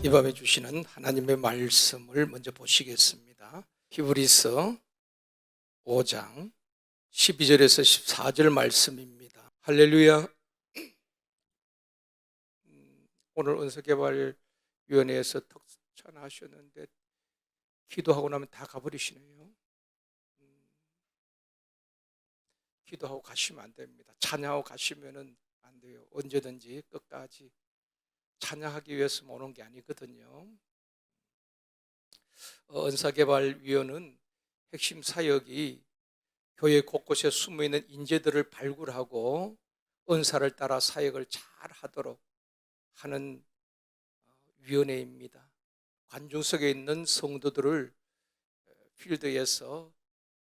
이 밤에 주시는 하나님의 말씀을 먼저 보시겠습니다. 히브리서 5장 12절에서 14절 말씀입니다. 할렐루야. 음, 오늘 언서개발위원회에서 특찬하셨는데 기도하고 나면 다 가버리시네요. 음, 기도하고 가시면 안 됩니다. 찬양하고 가시면은 안 돼요. 언제든지 끝까지 찬양하기 위해서 오는 게 아니거든요. 어, 은사개발위원은 핵심 사역이 교회 곳곳에 숨어 있는 인재들을 발굴하고 은사를 따라 사역을 잘 하도록 하는 어, 위원회입니다. 관중석에 있는 성도들을 어, 필드에서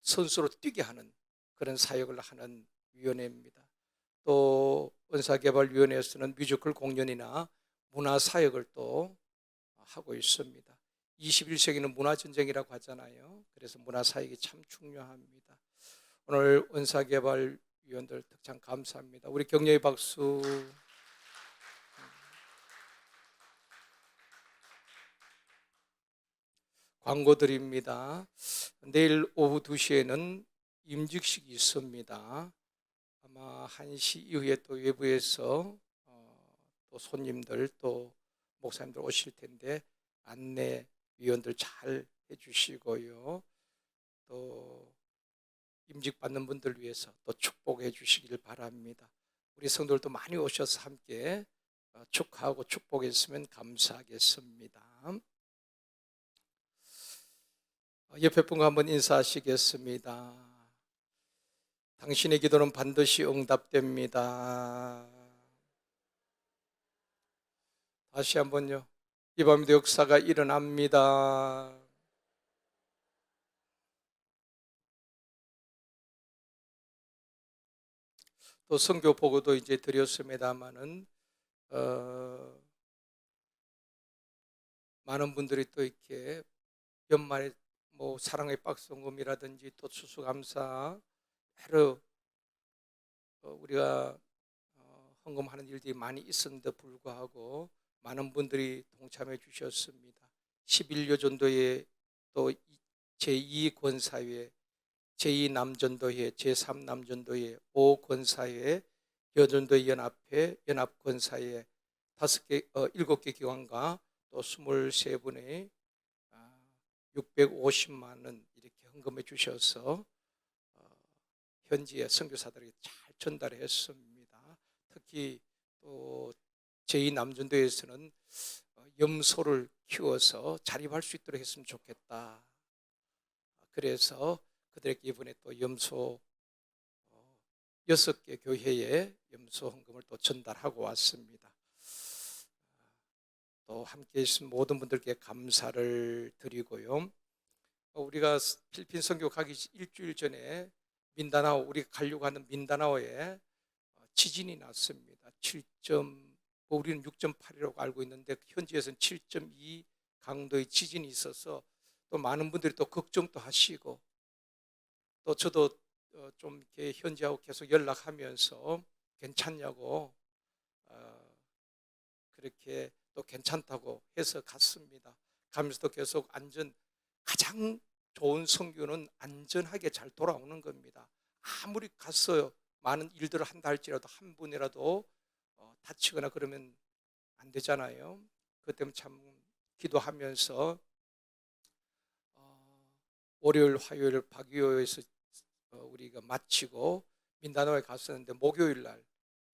선수로 뛰게 하는 그런 사역을 하는 위원회입니다. 또 은사개발위원회에서는 뮤지컬 공연이나 문화 사역을 또 하고 있습니다. 21세기는 문화 전쟁이라고 하잖아요. 그래서 문화 사역이 참 중요합니다. 오늘 은사 개발 위원들 특참 감사합니다. 우리 격려의 박수. 광고 드립니다. 내일 오후 2시에는 임직식이 있습니다. 아마 1시 이후에 또 외부에서 어, 또 손님들 또 목사님들 오실 텐데 안내 위원들 잘 해주시고요. 또 임직 받는 분들 위해서 또 축복해 주시길 바랍니다. 우리 성도들도 많이 오셔서 함께 어, 축하하고 축복했으면 감사하겠습니다. 어, 옆에 분과 한번 인사하시겠습니다. 당신의 기도는 반드시 응답됩니다. 다시 한번요. 이 밤에도 역사가 일어납니다. 또 성교 보고도 이제 드렸습니다만은 어, 많은 분들이 또 이렇게 연말에 뭐 사랑의 박성금이라든지 또 추수감사 여러 어, 우리가 어, 헌금하는 일들이 많이 있었는데 불구하고 많은 분들이 동참해 주셨습니다. 11여 전도회 또 제2 권사회, 제2 남전도회, 제3 남전도회, 5 권사회, 여전도 연합회, 연합 권사회 다섯 개, 어, 일곱 개 기관과 또 23분의 650만 원 이렇게 헌금해 주셔서 어, 현지의 선교사들에게 잘 전달했습니다. 특히 또 제2 남전도에서는 어, 염소를 키워서 자립할 수 있도록 했으면 좋겠다. 그래서 그들에게 이번에 또 염소 어, 여섯 개 교회에 염소 헌금을 또 전달하고 왔습니다. 또 함께 해주신 모든 분들께 감사를 드리고요. 어, 우리가 필리핀 선교 가기 일주일 전에 민다나오 우리가 가려고 하는 민다나오에 어, 지진이 났습니다. 7. 뭐 우리는 6.8이라고 알고 있는데 현지에서는 7.2 강도의 지진이 있어서 또 많은 분들이 또 걱정도 하시고 또 저도 어, 좀 이렇게 현지하고 계속 연락하면서 괜찮냐고 그렇게 또 괜찮다고 해서 갔습니다. 가면서도 계속 안전 가장 좋은 성교는 안전하게 잘 돌아오는 겁니다. 아무리 갔어요. 많은 일들을 한다 할지라도 한 분이라도 어, 다치거나 그러면 안 되잖아요. 그 때문에 참 기도하면서 어, 월요일, 화요일 박유호에서 어, 우리가 마치고 민다노에 갔었는데 목요일 날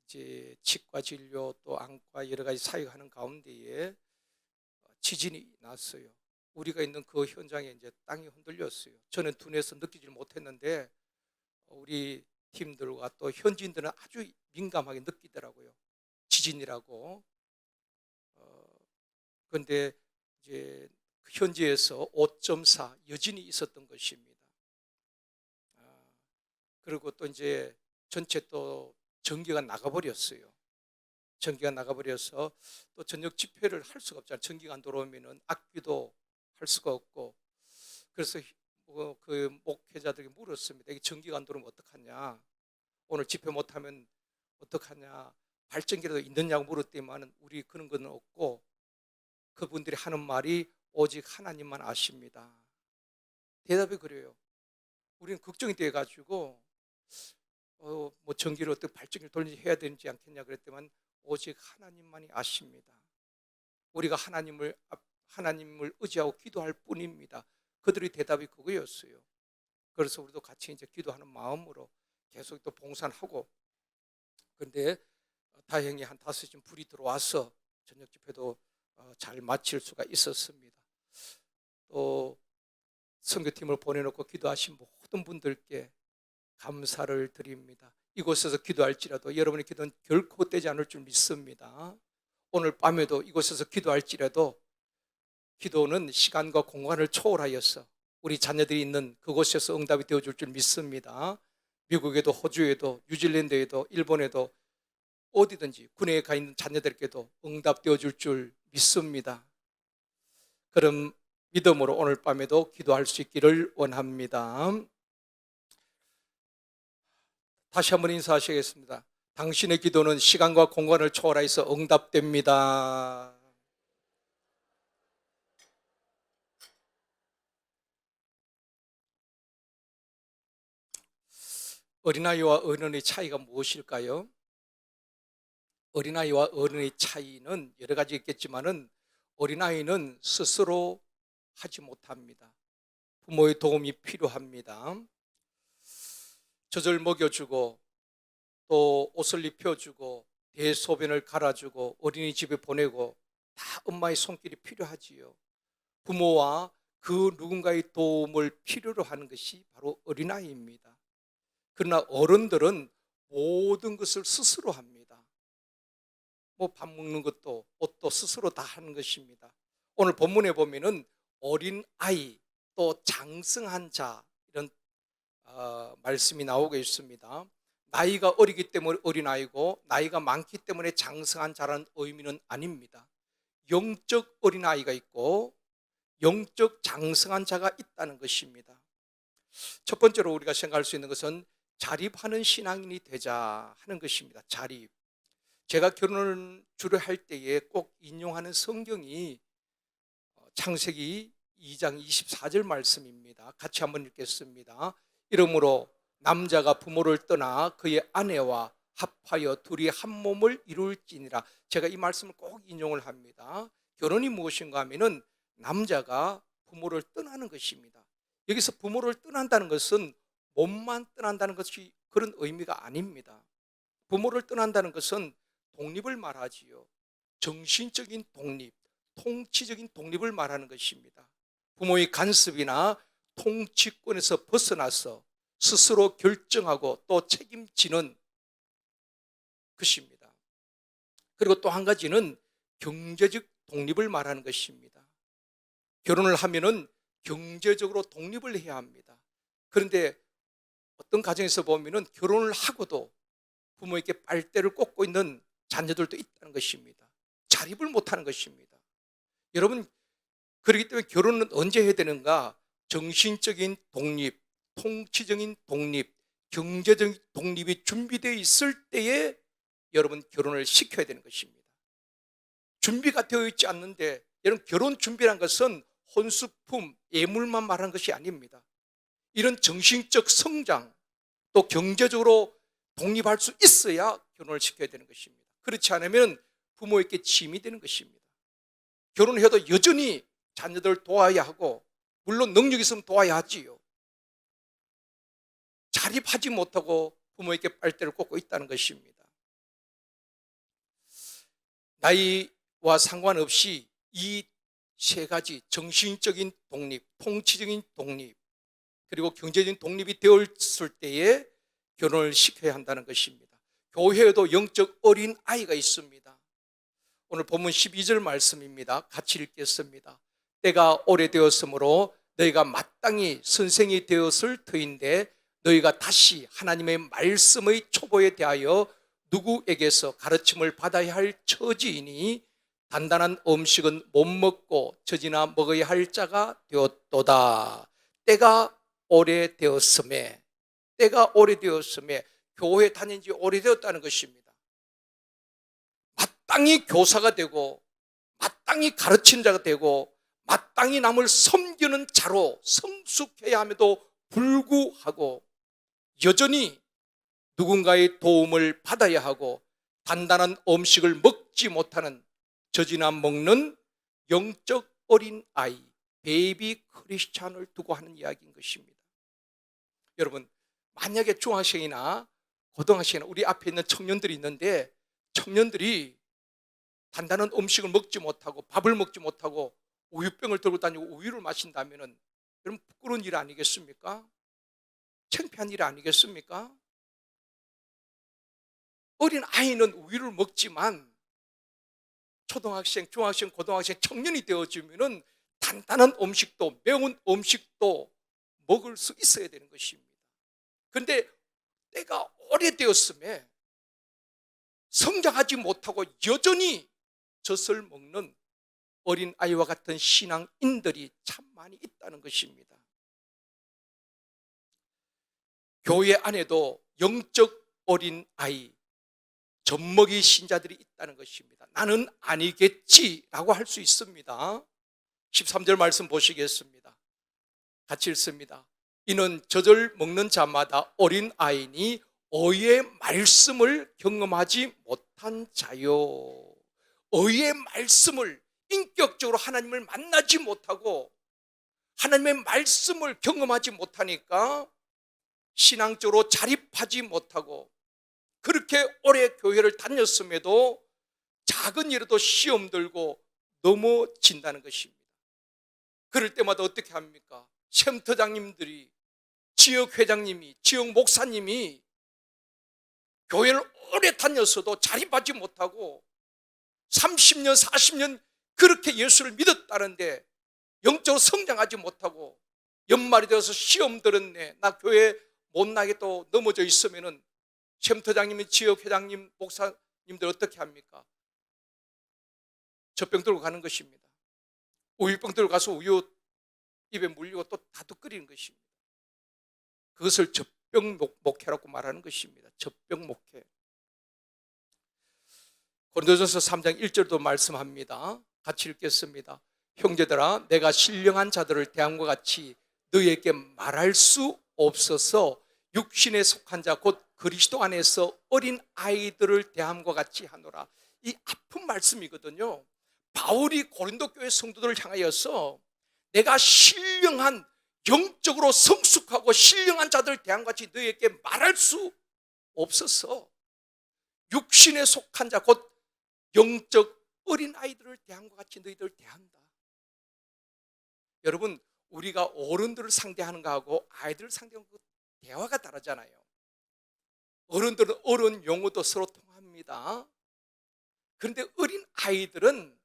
이제 치과 진료 또 안과 여러 가지 사역하는 가운데에 어, 지진이 났어요. 우리가 있는 그 현장에 이제 땅이 흔들렸어요. 저는 눈에서 느끼지 못했는데 어, 우리 팀들과 또 현지인들은 아주 민감하게 느끼더라고요. 지진이라고. 어, 그런데 이제 그 현지에서 5.4 여진이 있었던 것입니다. 아, 그리고 또 이제 전체 또 전기가 나가버렸어요. 전기가 나가버려서 또 저녁 집회를 할 수가 없잖아요. 전기가 안 들어오면은 악기도 할 수가 없고 그래서 뭐그 목회자들이 물었습니다. 이게 전기가 안 들어오면 어떡하냐? 오늘 집회 못하면 어떡하냐? 발전기라도 있느냐고 물었더니만은 우리 그런 건 없고 그분들이 하는 말이 오직 하나님만 아십니다. 대답이 그래요. 우리는 걱정이 돼 가지고 어, 뭐 전기를 어떻게 발전기를 돌리지 해야 되는지 않겠냐 그랬더만 오직 하나님만이 아십니다. 우리가 하나님을 앞- 하나님을 의지하고 기도할 뿐입니다. 그들의 대답이 그거였어요. 그래서 우리도 같이 이제 기도하는 마음으로 계속 또 봉산하고 근데 다행히 한 다섯쯤 불이 들어와서 저녁 집회도 어, 잘 마칠 수가 있었습니다. 또 선교팀을 보내놓고 기도하신 모든 분들께 감사를 드립니다. 이곳에서 기도할지라도 여러분의 기도는 결코 헛되지 않을 줄 믿습니다. 오늘 밤에도 이곳에서 기도할지라도 기도는 시간과 공간을 초월하여서 우리 자녀들이 있는 그곳에서 응답이 되어줄 줄 믿습니다. 미국에도 호주에도 뉴질랜드에도 일본에도 어디든지 군에 가 있는 자녀들께도 응답되어 줄 줄 믿습니다. 그런 믿음으로 오늘 밤에도 기도할 수 있기를 원합니다. 다시 한번 인사하시겠습니다. 당신의 기도는 시간과 공간을 초월해서 응답됩니다. 어린아이와 어른의 차이가 무엇일까요? 어린아이와 어른의 차이는 여러 가지 있겠지만은 어린아이는 스스로 하지 못합니다. 부모의 도움이 필요합니다. 젖을 먹여주고 또 옷을 입혀주고 대소변을 갈아주고 어린이집에 보내고 다 엄마의 손길이 필요하지요. 부모와 그 누군가의 도움을 필요로 하는 것이 바로 어린아이입니다. 그러나 어른들은 모든 것을 스스로 합니다. 뭐 밥 먹는 것도 옷도 스스로 다 하는 것입니다. 오늘 본문에 보면은 어린 아이 또 장성한 자 이런 어, 말씀이 나오고 있습니다. 나이가 어리기 때문에 어린 아이고 나이가 많기 때문에 장성한 자라는 의미는 아닙니다. 영적 어린 아이가 있고 영적 장성한 자가 있다는 것입니다. 첫 번째로 우리가 생각할 수 있는 것은 자립하는 신앙인이 되자 하는 것입니다. 자립. 제가 결혼을 주로 할 때에 꼭 인용하는 성경이 어, 창세기 2장 24절 말씀입니다. 같이 한번 읽겠습니다. 이러므로 남자가 부모를 떠나 그의 아내와 합하여 둘이 한 몸을 이룰지니라. 제가 이 말씀을 꼭 인용을 합니다. 결혼이 무엇인가 하면은 남자가 부모를 떠나는 것입니다. 여기서 부모를 떠난다는 것은 몸만 떠난다는 것이 그런 의미가 아닙니다. 부모를 떠난다는 것은 독립을 말하지요. 정신적인 독립, 통치적인 독립을 말하는 것입니다. 부모의 간섭이나 통치권에서 벗어나서 스스로 결정하고 또 책임지는 것입니다. 그리고 또 한 가지는 경제적 독립을 말하는 것입니다. 결혼을 하면은 경제적으로 독립을 해야 합니다. 그런데 어떤 가정에서 보면은 결혼을 하고도 부모에게 빨대를 꽂고 있는 자녀들도 있다는 것입니다. 자립을 못하는 것입니다. 여러분 그렇기 때문에 결혼은 언제 해야 되는가? 정신적인 독립, 통치적인 독립, 경제적인 독립이 준비되어 있을 때에 여러분 결혼을 시켜야 되는 것입니다. 준비가 되어 있지 않는데 여러분 결혼 준비란 것은 혼수품, 예물만 말하는 것이 아닙니다. 이런 정신적 성장 또 경제적으로 독립할 수 있어야 결혼을 시켜야 되는 것입니다. 그렇지 않으면 부모에게 짐이 되는 것입니다. 결혼해도 여전히 자녀들 도와야 하고 물론 능력이 있으면 도와야 하지요. 자립하지 못하고 부모에게 빨대를 꽂고 있다는 것입니다. 나이와 상관없이 이 세 가지 정신적인 독립, 통치적인 독립, 그리고 경제적인 독립이 되었을 때에 결혼을 시켜야 한다는 것입니다. 교회에도 영적 어린 아이가 있습니다. 오늘 본문 12절 말씀입니다. 같이 읽겠습니다. 때가 오래되었으므로 너희가 마땅히 선생이 되었을 터인데 너희가 다시 하나님의 말씀의 초보에 대하여 누구에게서 가르침을 받아야 할 처지이니 단단한 음식은 못 먹고 젖이나 먹어야 할 자가 되었도다. 때가 오래되었음에 때가 오래되었음에 교회 다닌 지 오래되었다는 것입니다. 마땅히 교사가 되고 마땅히 가르친 자가 되고 마땅히 남을 섬기는 자로 성숙해야 함에도 불구하고 여전히 누군가의 도움을 받아야 하고 단단한 음식을 먹지 못하는 저지나 먹는 영적 어린 아이, 베이비 크리스찬을 두고 하는 이야기인 것입니다. 여러분, 만약에 중학생이나 고등학생이나 우리 앞에 있는 청년들이 있는데 청년들이 단단한 음식을 먹지 못하고 밥을 먹지 못하고 우유병을 들고 다니고 우유를 마신다면은 여러분 부끄러운 일 아니겠습니까? 창피한 일 아니겠습니까? 어린 아이는 우유를 먹지만 초등학생, 중학생, 고등학생, 청년이 되어지면은 단단한 음식도 매운 음식도 먹을 수 있어야 되는 것입니다. 근데 때가 오래되었음에 성장하지 못하고 여전히 젖을 먹는 어린 아이와 같은 신앙인들이 참 많이 있다는 것입니다. 교회 안에도 영적 어린 아이, 젖먹이 신자들이 있다는 것입니다. 나는 아니겠지라고 할 수 있습니다. 13절 말씀 보시겠습니다. 같이 읽습니다. 이는 젖을 먹는 자마다 어린 아이니 어의 말씀을 경험하지 못한 자요. 어의 말씀을 인격적으로 하나님을 만나지 못하고 하나님의 말씀을 경험하지 못하니까 신앙적으로 자립하지 못하고 그렇게 오래 교회를 다녔음에도 작은 일에도 시험 들고 넘어진다는 것입니다. 그럴 때마다 어떻게 합니까? 샘터장님들이 지역 회장님이 지역 목사님이 교회를 오래 다녔어도 자립하지 못하고 30년 40년 그렇게 예수를 믿었다는데 영적으로 성장하지 못하고 연말이 되어서 시험 들었네 나 교회 못 나게 또 넘어져 있으면은 샘터장님이 지역 회장님 목사님들 어떻게 합니까? 젖병 들고 가는 것입니다. 우유병 들고 가서 우유 입에 물리고 또 끓이는 것입니다. 그것을 젖병 목- 목회라고 말하는 것입니다. 젖병 목회. 고린도전서 3장 1절도 말씀합니다. 같이 읽겠습니다. 형제들아 내가 신령한 자들을 대함과 같이 너희에게 말할 수 없어서 육신에 속한 자 곧 그리스도 안에서 어린 아이들을 대함과 같이 하노라. 이 아픈 말씀이거든요. 바울이 고린도 교회 성도들을 향하여서 내가 신령한 영적으로 성숙하고 신령한 자들 대함과 같이 너희에게 말할 수 없어서 육신에 속한 자 곧 영적 어린 아이들을 대함과 같이 너희들 대한다. 여러분 우리가 어른들을 상대하는 거하고 아이들을 상대하는 거 대화가 다르잖아요. 어른들은 어른 용어도 서로 통합니다. 그런데 어린 아이들은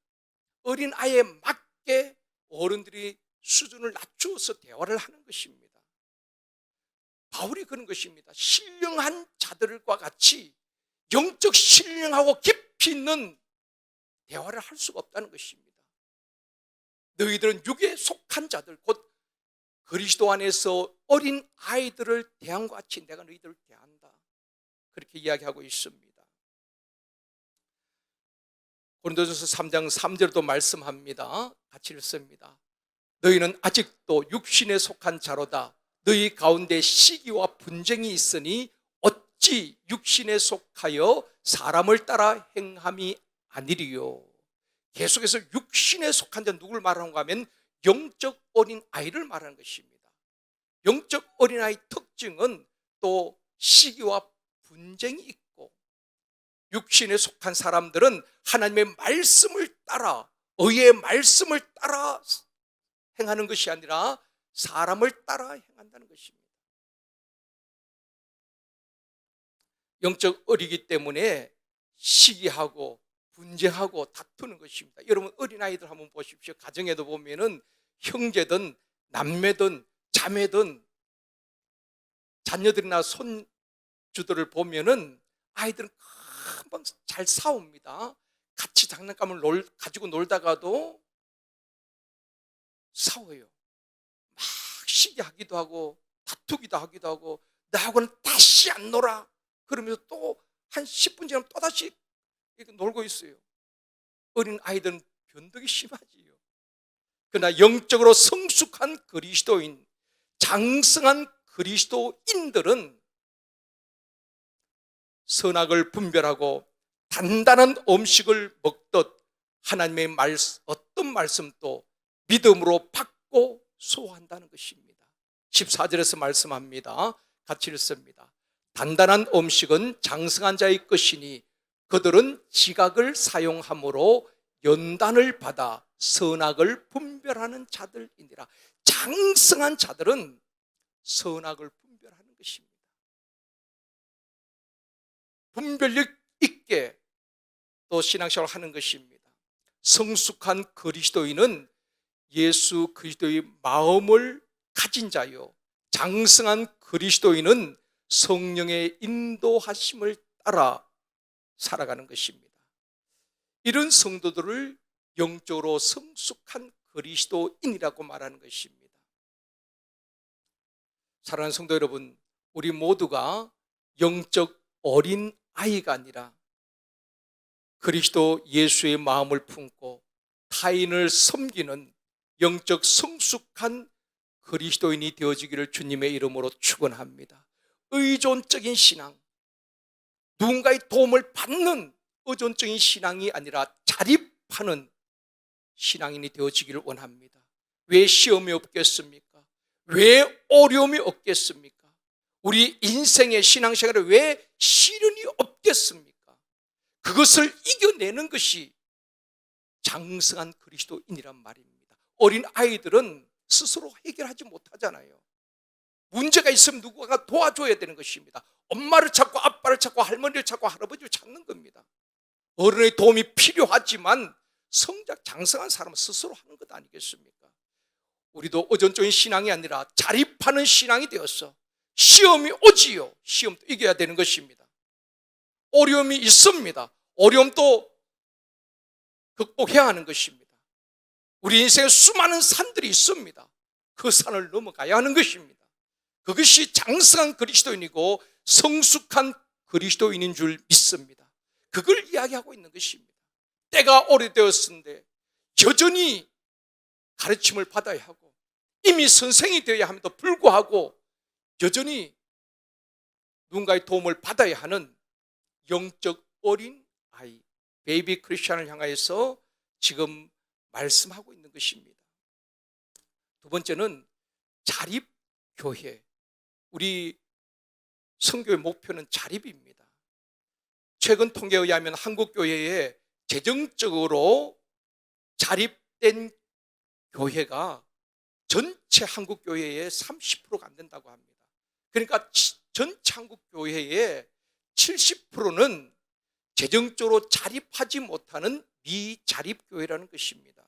어린 아이에 맞게 어른들이 수준을 낮추어서 대화를 하는 것입니다. 바울이 그런 것입니다. 신령한 자들과 같이 영적 신령하고 깊이 있는 대화를 할 수가 없다는 것입니다. 너희들은 육에 속한 자들, 곧 그리스도 안에서 어린 아이들을 대함과 같이 내가 너희들을 대한다. 그렇게 이야기하고 있습니다. 고린도전서 3장 3절도 말씀합니다. 같이 읽습니다. 너희는 아직도 육신에 속한 자로다. 너희 가운데 시기와 분쟁이 있으니 어찌 육신에 속하여 사람을 따라 행함이 아니리요. 계속해서 육신에 속한 자 누굴 말하는가 하면 영적 어린 아이를 말하는 것입니다. 영적 어린 아이 특징은 또 시기와 분쟁이 있고 육신에 속한 사람들은 하나님의 말씀을 따라 의의 말씀을 따라 행하는 것이 아니라 사람을 따라 행한다는 것입니다. 영적 어리기 때문에 시기하고 분쟁하고 다투는 것입니다. 여러분 어린아이들 한번 보십시오. 가정에도 보면은 형제든 남매든 자매든 자녀들이나 손주들을 보면은 아이들은 금방 잘 싸웁니다. 같이 장난감을 놀, 가지고 놀다가도 싸워요. 막 시기하기도 하고 다투기도 하기도 하고 나하고는 다시 안 놀아. 그러면서 또 한 10분 지나면 또다시 놀고 있어요. 어린 아이들은 변덕이 심하지요. 그러나 영적으로 성숙한 그리스도인, 장성한 그리스도인들은 선악을 분별하고 단단한 음식을 먹듯 하나님의 말, 어떤 말씀도 믿음으로 받고 소화한다는 것입니다. 14절에서 말씀합니다. 같이 읽습니다. 단단한 음식은 장성한 자의 것이니 그들은 지각을 사용함으로 연단을 받아 선악을 분별하는 자들이니라. 장성한 자들은 선악을 분별하는 것입니다. 분별력 있게 또 신앙생활을 하는 것입니다. 성숙한 그리스도인은 예수 그리스도의 마음을 가진 자요. 장성한 그리스도인은 성령의 인도하심을 따라 살아가는 것입니다. 이런 성도들을 영적으로 성숙한 그리스도인이라고 말하는 것입니다. 사랑하는 성도 여러분, 우리 모두가 영적 어린 아이가 아니라 그리스도 예수의 마음을 품고 타인을 섬기는 영적 성숙한 그리스도인이 되어지기를 주님의 이름으로 축원합니다. 의존적인 신앙, 누군가의 도움을 받는 의존적인 신앙이 아니라 자립하는 신앙인이 되어지기를 원합니다. 왜 시험이 없겠습니까? 왜 어려움이 없겠습니까? 우리 인생의 신앙생활에 왜 시련이 없겠습니까? 그것을 이겨내는 것이 장성한 그리스도인이란 말입니다. 어린 아이들은 스스로 해결하지 못하잖아요. 문제가 있으면 누군가 도와줘야 되는 것입니다. 엄마를 찾고 아빠를 찾고 할머니를 찾고 할아버지를 찾는 겁니다. 어른의 도움이 필요하지만 성장 장성한 사람은 스스로 하는 것 아니겠습니까? 우리도 의존적인 신앙이 아니라 자립하는 신앙이 되었어. 시험이 오지요. 시험도 이겨야 되는 것입니다. 어려움이 있습니다. 어려움도 극복해야 하는 것입니다. 우리 인생에 수많은 산들이 있습니다. 그 산을 넘어가야 하는 것입니다. 그것이 장성한 그리스도인이고 성숙한 그리스도인인 줄 믿습니다. 그걸 이야기하고 있는 것입니다. 때가 오래되었는데 여전히 가르침을 받아야 하고 이미 선생이 되어야 함에도 불구하고 여전히 누군가의 도움을 받아야 하는 영적 어린 아이, 베이비 크리스천을 향하여서 지금 말씀하고 있는 것입니다. 두 번째는 자립교회. 우리 성교의 목표는 자립입니다. 최근 통계에 의하면 한국교회에 재정적으로 자립된 교회가 전체 한국교회의 30%가 안 된다고 합니다. 그러니까 전체 한국교회의 70%는 재정적으로 자립하지 못하는 미자립교회라는 것입니다.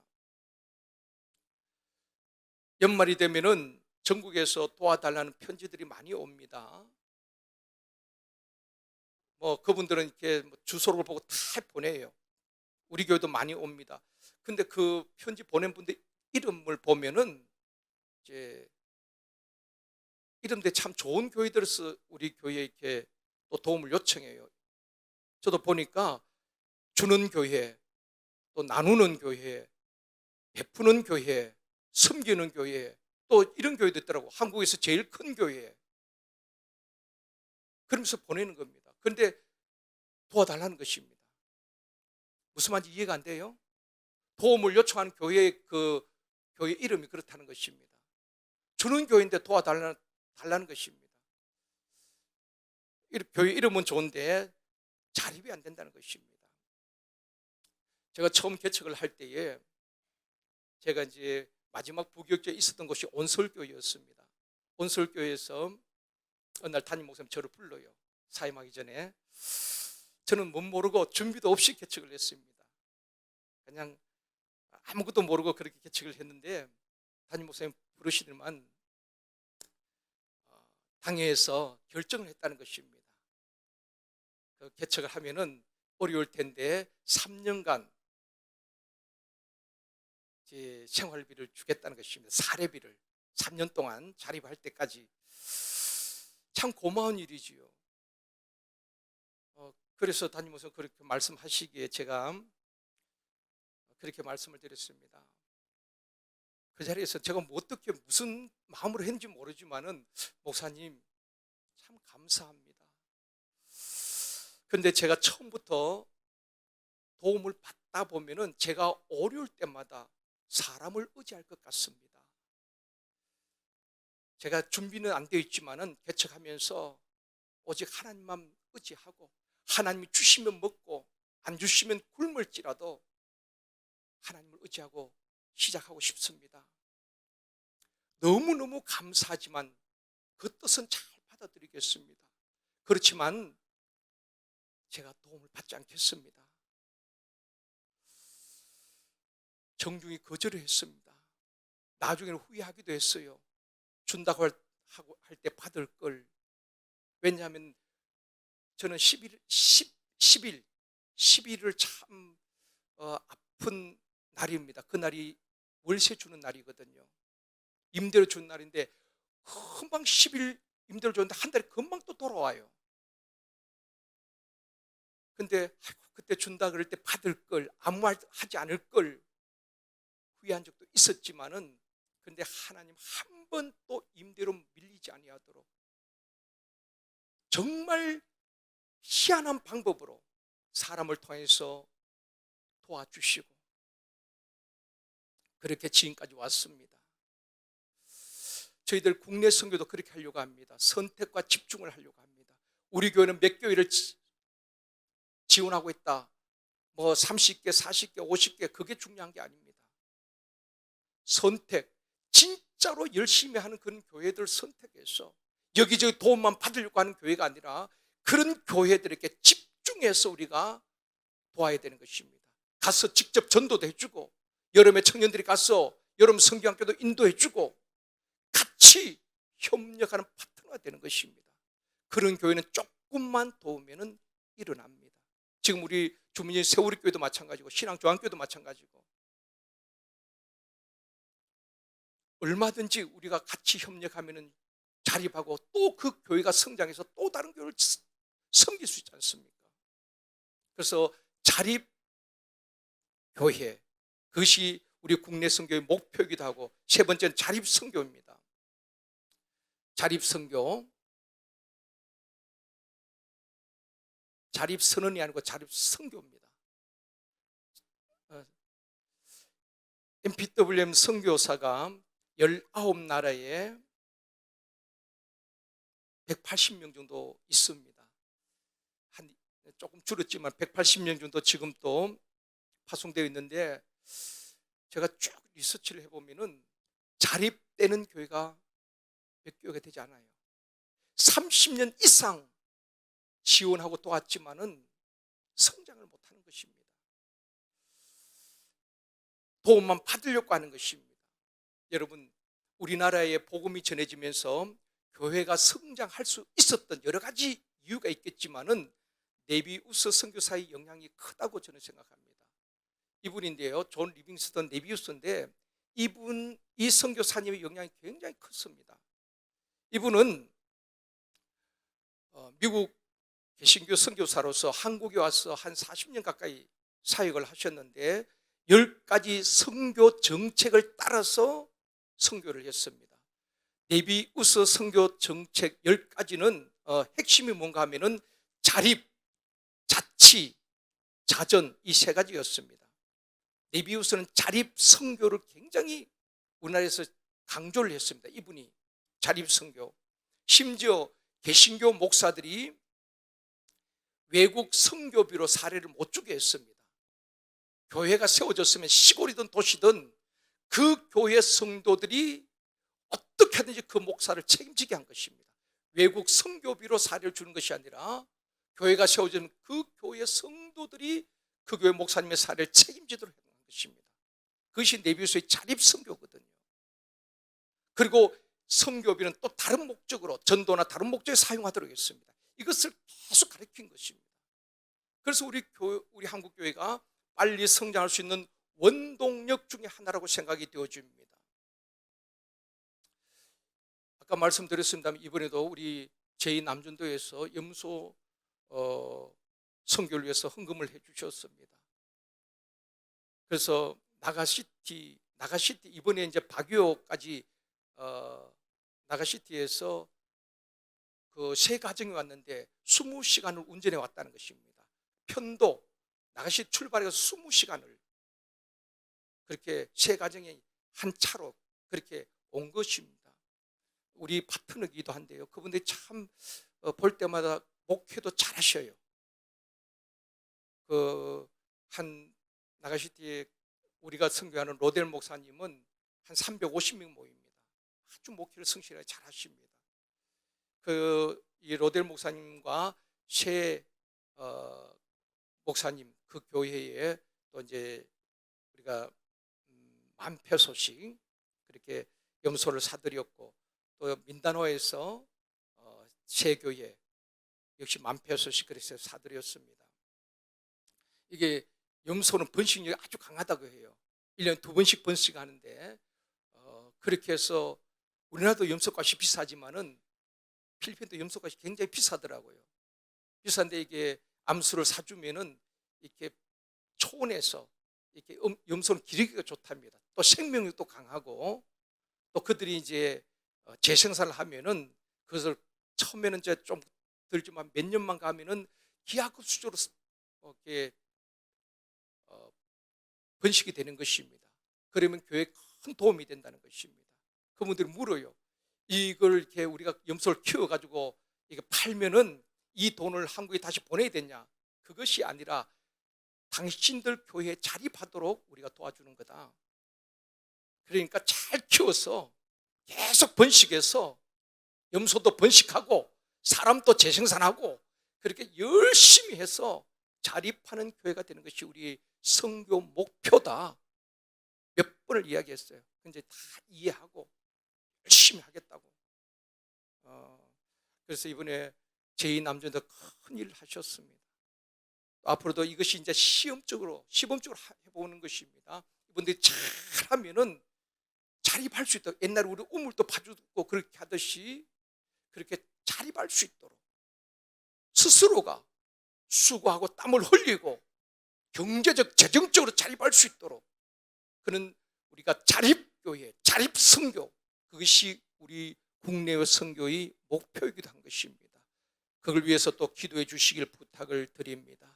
연말이 되면은 전국에서 도와달라는 편지들이 많이 옵니다. 뭐 그분들은 이렇게 뭐 주소를 보고 다 보내요. 우리 교회도 많이 옵니다. 근데 그 편지 보낸 분들 이름을 보면은 이제 이름대 참 좋은 교회들에서 우리 교회에 이렇게 또 도움을 요청해요. 저도 보니까 주는 교회, 또 나누는 교회, 베푸는 교회, 섬기는 교회, 또 이런 교회도 있더라고. 한국에서 제일 큰 교회. 그러면서 보내는 겁니다. 그런데 도와달라는 것입니다. 무슨 말인지 이해가 안 돼요? 도움을 요청하는 교회의 그 교회 이름이 그렇다는 것입니다. 주는 교회인데 도와달라는 달라는 것입니다. 교회 이름은 좋은데 자립이 안 된다는 것입니다. 제가 처음 개척을 할 때에 제가 이제 마지막 부교육제에 있었던 곳이 온설교회였습니다. 온설교회에서 어느 날 담임 목사님 저를 불러요. 사임하기 전에 저는 못 모르고 준비도 없이 개척을 했습니다. 그냥 아무것도 모르고 그렇게 개척을 했는데 담임 목사님 부르시더만 어, 당회에서 결정을 했다는 것입니다. 그 개척을 하면은 어려울 텐데 3년간 생활비를 주겠다는 것입니다. 사례비를 3년 동안 자립할 때까지 참 고마운 일이지요. 어, 그래서 담임목사 그렇게 말씀하시기에 제가 그렇게 말씀을 드렸습니다. 그 자리에서 제가 뭐 어떻게 무슨 마음으로 했는지 모르지만은 목사님 참 감사합니다. 근데 제가 처음부터 도움을 받다 보면은 제가 어려울 때마다 사람을 의지할 것 같습니다. 제가 준비는 안 되어 있지만은 개척하면서 오직 하나님만 의지하고 하나님이 주시면 먹고 안 주시면 굶을지라도 하나님을 의지하고 시작하고 싶습니다. 너무너무 감사하지만 그 뜻은 잘 받아들이겠습니다. 그렇지만 제가 도움을 받지 않겠습니다. 정중히 거절을 했습니다. 나중에는 후회하기도 했어요. 준다고 할 때 받을 걸. 왜냐하면 저는 10일, 10, 10일, 10일을 참 어, 아픈 날입니다. 그 날이 월세 주는 날이거든요. 임대료 주는 날인데 금방 10일 임대료 줬는데 한 달에 금방 또 돌아와요. 근데 아이고, 그때 준다 그럴 때 받을 걸 아무 말 하지 않을 걸 후회한 적도 있었지만은 근데 하나님 한 번 또 임대로 밀리지 아니하도록 정말 희한한 방법으로 사람을 통해서 도와주시고 그렇게 지금까지 왔습니다. 저희들 국내 선교도 그렇게 하려고 합니다. 선택과 집중을 하려고 합니다. 우리 교회는 몇 교회를 지- 지원하고 있다. 뭐 30개, 40개, 50개 그게 중요한 게 아닙니다. 선택, 진짜로 열심히 하는 그런 교회들 선택해서 여기저기 도움만 받으려고 하는 교회가 아니라 그런 교회들에게 집중해서 우리가 도와야 되는 것입니다. 가서 직접 전도도 해주고 여름에 청년들이 가서 여름 성경학교도 인도해주고 같이 협력하는 파트너가 되는 것입니다. 그런 교회는 조금만 도우면은 일어납니다. 지금 우리 주민이 세우리 교회도 마찬가지고 신앙 조항교도 마찬가지고 얼마든지 우리가 같이 협력하면은 자립하고 또 그 교회가 성장해서 또 다른 교회를 섬길 수 있지 않습니까? 그래서 자립 교회 그것이 우리 국내 선교의 목표이기도 하고 세 번째는 자립 선교입니다. 자립 선교 자립 선언이 아니고 자립 선교입니다. 어, MPWM 선교사가 19 나라에 180명 정도 있습니다. 한 조금 줄었지만 180명 정도 지금 또 파송되어 있는데 제가 쭉 리서치를 해보면은 자립되는 교회가 몇 교회가 되지 않아요. 30년 이상 지원하고 도왔지만은 성장을 못하는 것입니다. 도움만 받으려고 하는 것입니다. 여러분, 우리나라에 복음이 전해지면서 교회가 성장할 수 있었던 여러 가지 이유가 있겠지만은 네비우스 선교사의 영향이 크다고 저는 생각합니다. 이분인데요, 존 리빙스턴 네비우스인데 이분 이 선교사님의 영향이 굉장히 컸습니다. 이분은 어, 미국 개신교 선교사로서 한국에 와서 한 40년 가까이 사역을 하셨는데 열 가지 선교 정책을 따라서 선교를 했습니다. 네비우스 선교 정책 열 가지는 어, 핵심이 뭔가 하면은 자립, 자치, 자전 이 세 가지였습니다. 네비우스는 자립 선교를 굉장히 우리나라에서 강조를 했습니다. 이분이 자립 선교. 심지어 개신교 목사들이 외국 선교비로 사례를 못 주게 했습니다. 교회가 세워졌으면 시골이든 도시든 그 교회 성도들이 어떻게 하든지 그 목사를 책임지게 한 것입니다. 외국 선교비로 사례를 주는 것이 아니라 교회가 세워진 그 교회 성도들이 그 교회 목사님의 사례를 책임지도록 하는 것입니다. 그것이 네비우스의 자립 선교거든요. 그리고 선교비는 또 다른 목적으로 전도나 다른 목적에 사용하도록 했습니다. 이것을 계속 가르친 것입니다. 그래서 우리 교 우리 한국 교회가 빨리 성장할 수 있는 원동력 중에 하나라고 생각이 되어집니다. 아까 말씀드렸습니다만 이번에도 우리 제2 남준도에서 염소 어, 선교를 위해서 헌금을 해주셨습니다. 그래서 나가시티 나가시티 이번에 이제 바기오까지 어, 나가시티에서 그 세 가정이 왔는데 20시간을 운전해 왔다는 것입니다. 편도 나가시 출발해서 20시간을 그렇게 세 가정이 한 차로 그렇게 온 것입니다. 우리 파트너기도 한데요. 그분들이 참 어, 볼 때마다 목회도 잘하셔요. 그 한 나가시티에 우리가 선교하는 로델 목사님은 한 350명 모입니다. 아주 목회를 성실하게 잘하십니다. 그 이 로델 목사님과 셰 어, 목사님 그 교회에 또 이제 우리가 소식 그렇게 염소를 사드렸고 또 민다노에서 어, 새 교회 역시 만표 소식 그래서 사드렸습니다. 이게 염소는 번식력이 아주 강하다고 해요. 1년에 두 번씩 번식하는데 어, 그렇게 해서 우리나라도 염소값이 비싸지만은 필리핀도 염소값이 굉장히 비싸더라고요. 비싼데 이게 암수를 사주면은 이렇게 초원에서 이렇게 염- 염소는 기르기가 좋답니다. 또 생명력도 강하고 또 그들이 이제 어, 재생산을 하면은 그것을 처음에는 이제 좀 들지만 몇 년만 가면은 기하급 수조로 스- 어, 이렇게 어, 번식이 되는 것입니다. 그러면 교회에 큰 도움이 된다는 것입니다. 그분들이 물어요. 이걸 이렇게 우리가 염소를 키워가지고 이거 팔면은 이 돈을 한국에 다시 보내야 되냐? 그것이 아니라 당신들 교회에 자립하도록 우리가 도와주는 거다. 그러니까 잘 키워서 계속 번식해서 염소도 번식하고 사람도 재생산하고 그렇게 열심히 해서 자립하는 교회가 되는 것이 우리 성교 목표다. 몇 번을 이야기했어요. 근데 다 이해하고 열심히 하겠다고. 어, 그래서 이번에 제2남전도 큰 일을 하셨습니다. 앞으로도 이것이 이제 시험적으로 시범적으로 하- 해보는 것입니다. 이분들이 잘하면은 자립할 수 있다. 옛날에 우리 우물도 파주고 그렇게 하듯이 그렇게 자립할 수 있도록 스스로가 수고하고 땀을 흘리고 경제적 재정적으로 자립할 수 있도록 그는 우리가 자립교회, 자립성교 그것이 우리 국내의 성교의 목표이기도 한 것입니다. 그걸 위해서 또 기도해 주시길 부탁을 드립니다.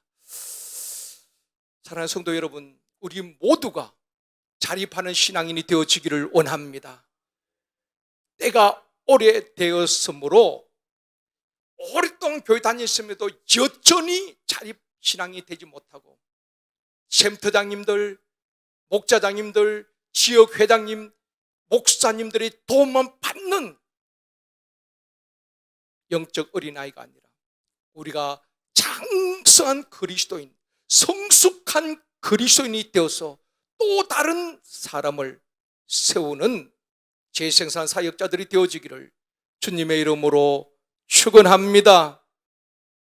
사랑하는 성도 여러분, 우리 모두가 자립하는 신앙인이 되어지기를 원합니다. 때가 오래되었으므로 오랫동안 교회 다녔음에도 여전히 자립 신앙이 되지 못하고 샘터장님들, 목자장님들, 지역 회장님, 목사님들이 도움만 받는 영적 어린아이가 아니라 우리가 장 성한 그리스도인, 성숙한 그리스도인이 되어서 또 다른 사람을 세우는 재생산 사역자들이 되어지기를 주님의 이름으로 축원합니다.